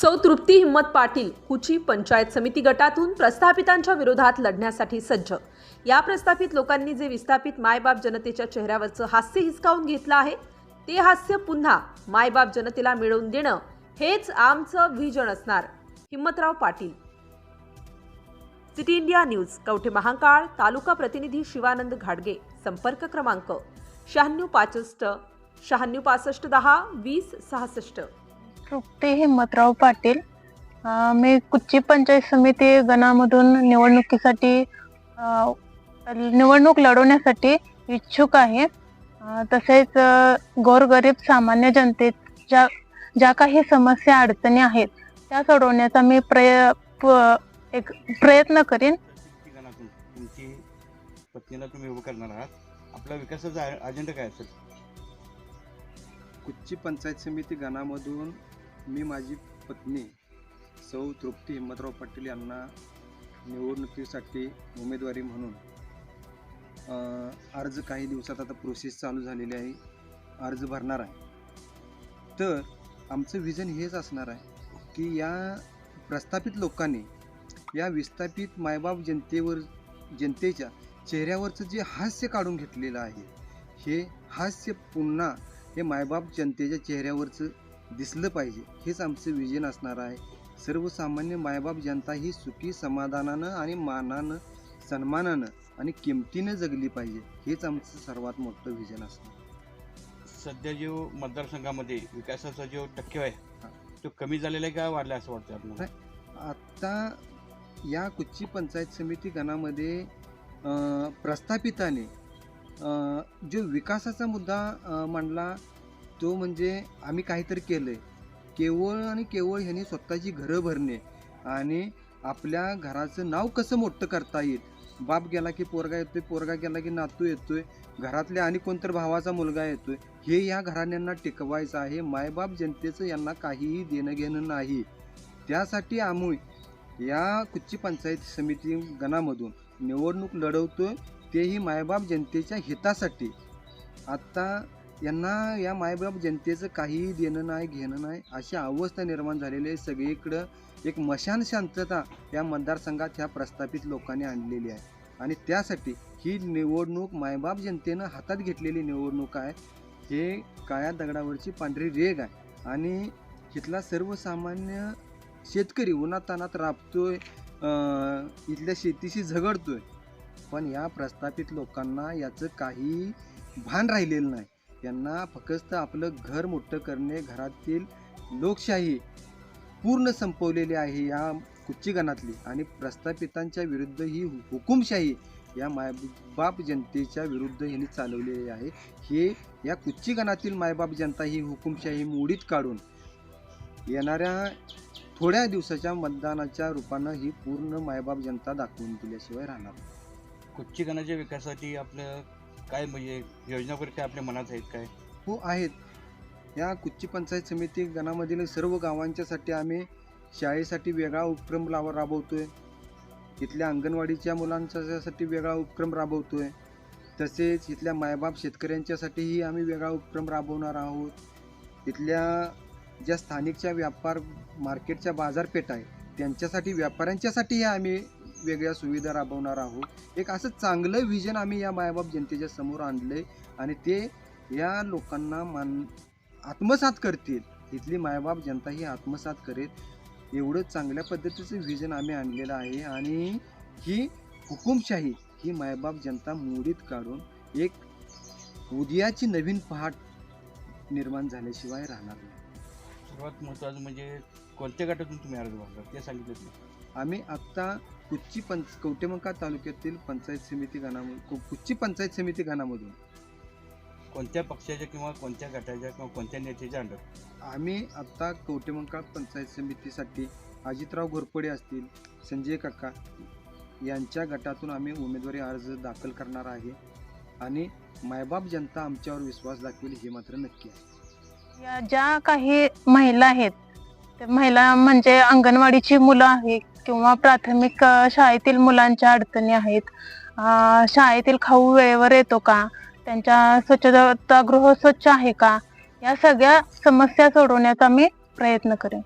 सौ तृप्ती हिम्मत पाटील कुची पंचायत समिती गटातून प्रस्थापितांच्या विरोधात लढण्यासाठी सज्ज. या प्रस्थापित लोकांनी जे विस्थापित मायबाप जनतेच्या चेहऱ्यावरचं हास्य हिसकावून घेतलं आहे ते हास्य पुन्हा मायबाप जनतेला मिळवून देणं हेच आमचं व्हिजन असणार. Himmatrao Patil. City India news Kavathe Mahankal taluka प्रतिनिधी शिवानंद घाडगे संपर्क क्रमांक शहाण्णव पासष्ट शहाण्णव पासष्ट दहा वीस सहासष्ट. तृप्ती हिम्मतराव पाटील मी कुच्ची पंचायत समिती गणामधून निवडणुकीसाठी निवडणूक लढवण्यासाठी इच्छुक आहे. तसेच गोरगरीब सामान्य जनतेच्या ज्या काही समस्या अडचणी आहेत त्या सोडवण्याचा मी प्रय प- एक प्रयत्न करीन. तुमची पत्नीला तुम्ही उभं करणार आहात. आपला विकासाचा अजेंडा काय असेल? कुच्ची पंचायत समिती गणामधून मी माझी पत्नी सौ तृप्ती हिम्मतराव पाटील यांना निवडणुकीसाठी उमेदवारी म्हणून अर्ज काही दिवसात आता प्रोसेस चालू झालेली आहे. अर्ज भरणार आहे. तर आमचं विजन हेच असणार आहे की या प्रस्थापित लोकांनी या विस्थापित मायबाप जनतेवर जनतेच्या चेहऱ्यावरचं जे हास्य काढून घेतलेलं आहे हे हास्य पुन्हा हे मायबाप जनतेच्या चेहऱ्यावरचं दिसलं पाहिजे. हेच आमचं विजन असणार आहे. सर्वसामान्य मायबाप जनता ही सुखी समाधानानं आणि मानानं सन्मानानं आणि किमतीनं जगली पाहिजे. हेच आमचं सर्वात मोठं विजन असणार. सध्या जो मतदारसंघामध्ये विकासाचा जो टक्के आहे तो कमी झालेला आहे का वाढला असं वाटतं आपल्याला? आता या कुच्ची पंचायत समिती गणामध्ये प्रस्थापिताने जो विकासाचा मुद्दा मांडला तो म्हणजे आम्ही काहीतरी केलं आहे केवळ आणि केवळ ह्याने स्वतःची घरं भरणे आणि आपल्या घराचं नाव कसं मोठं करता येईल? बाप गेला की पोरगा येतोय पोरगा गेला की नातू येतोय घरातल्या आणि कोणतर भावाचा मुलगा येतोय हे या घराण्यांना टिकवायचं आहे. मायबाप जनतेचं यांना काहीही देणं घेणं नाही. त्यासाठी आम्ही या कुच्ची पंचायत समिती गणामधून निवडणूक लढवतोय तेही मायबाप जनतेच्या हितासाठी. आत्ता यांना या मायबाप जनतेचं काहीही देणं नाही घेणं नाही अशी अवस्था निर्माण झालेली आहे. सगळीकडं एक मशान शांतता या मतदारसंघात ह्या प्रस्थापित लोकांनी आणलेली आहे. आणि त्यासाठी ही निवडणूक मायबाप जनतेनं हातात घेतलेली निवडणूक आहे. हे काळ्या दगडावरची पांढरी रेग आहे. आणि इथला सर्वसामान्य शेतकरी उन्हातानात राबतोय इथल्या शेतीशी झगडतोय. पण या प्रस्थापित लोकांना याचं काही भान राहिलेलं नाही. यांना फक्त आपलं घर मोठं करणे घरातील लोकशाही पूर्ण संपवलेली आहे या कुच्चीगणातली. आणि प्रस्थापितांच्या विरुद्ध ही हुकुमशाही या मायबाप जनतेच्या विरुद्ध यांनी चालवलेली आहे. हे या कुच्चीगणातील मायबाप जनता ही हुकुमशाही मोडीत काढून येणाऱ्या थोड्या दिवसाच्या मतदानाच्या रूपानं ही पूर्ण मायबाप जनता दाखवून दिल्याशिवाय राहणार कुच्चीगणाच्या विकासासाठी आपलं काय म्हणजे योजना वगैरे काय आपल्या मनात आहेत काय? हो आहेत. या कुच्ची पंचायत समिती गणामधील सर्व गावांच्यासाठी आम्ही शाळेसाठी वेगळा उपक्रम लाव राबवतोय. इथल्या अंगणवाडीच्या मुलांच्यासाठी वेगळा उपक्रम राबवतोय. तसेच इथल्या मायबाप शेतकऱ्यांच्यासाठीही आम्ही वेगळा उपक्रम राबवणार आहोत. इथल्या ज्या स्थानिकच्या व्यापार मार्केटच्या बाजारपेठ आहे त्यांच्यासाठी व्यापाऱ्यांच्यासाठीही आम्ही वेगळ्या सुविधा राबवणार आहोत. एक असं चांगलं विजन आम्ही या मायबाप जनतेच्या समोर आणलंय आणि ते या लोकांना मान आत्मसात करतील. इथली मायबाप जनता ही आत्मसात करेल. एवढं चांगल्या पद्धतीचं विजन आम्ही आणलेलं आहे आणि ही हुकुमशाही ही मायबाप जनता मोडीत काढून एक उदयाची नवीन पहाट निर्माण झाल्याशिवाय राहणार नाही. सर्वात महत्त्वाचं म्हणजे कोणत्या गटातून तुम्ही अर्ज भरला ते सांगितलं तुम्ही. आम्ही आत्ता कुच्ची पंच कवटेमंका तालुक्यातील पंचायत समिती गणामधून कुच्ची पंचायत समिती गणामधून कोणत्या पक्षाच्या किंवा कोणत्या गटाच्या किंवा कोणत्या नेत्याच्या अंडर? आम्ही आत्ता कवटेमंकाळ पंचायत समितीसाठी अजितराव घोरपडे असतील संजय काका यांच्या गटातून आम्ही उमेदवारी अर्ज दाखल करणार आहे आणि मायबाप जनता आमच्यावर विश्वास दाखवेल हे मात्र नक्की आहे. या ज्या काही महिला आहेत महिला म्हणजे अंगणवाडीची मुलं आहेत किंवा प्राथमिक शाळेतील मुलांच्या अडचणी आहेत. शाळेतील खाऊ वेळेवर येतो का? त्यांच्या स्वच्छतागृह स्वच्छ आहे का? या सगळ्या समस्या सोडवण्याचा मी प्रयत्न करेन.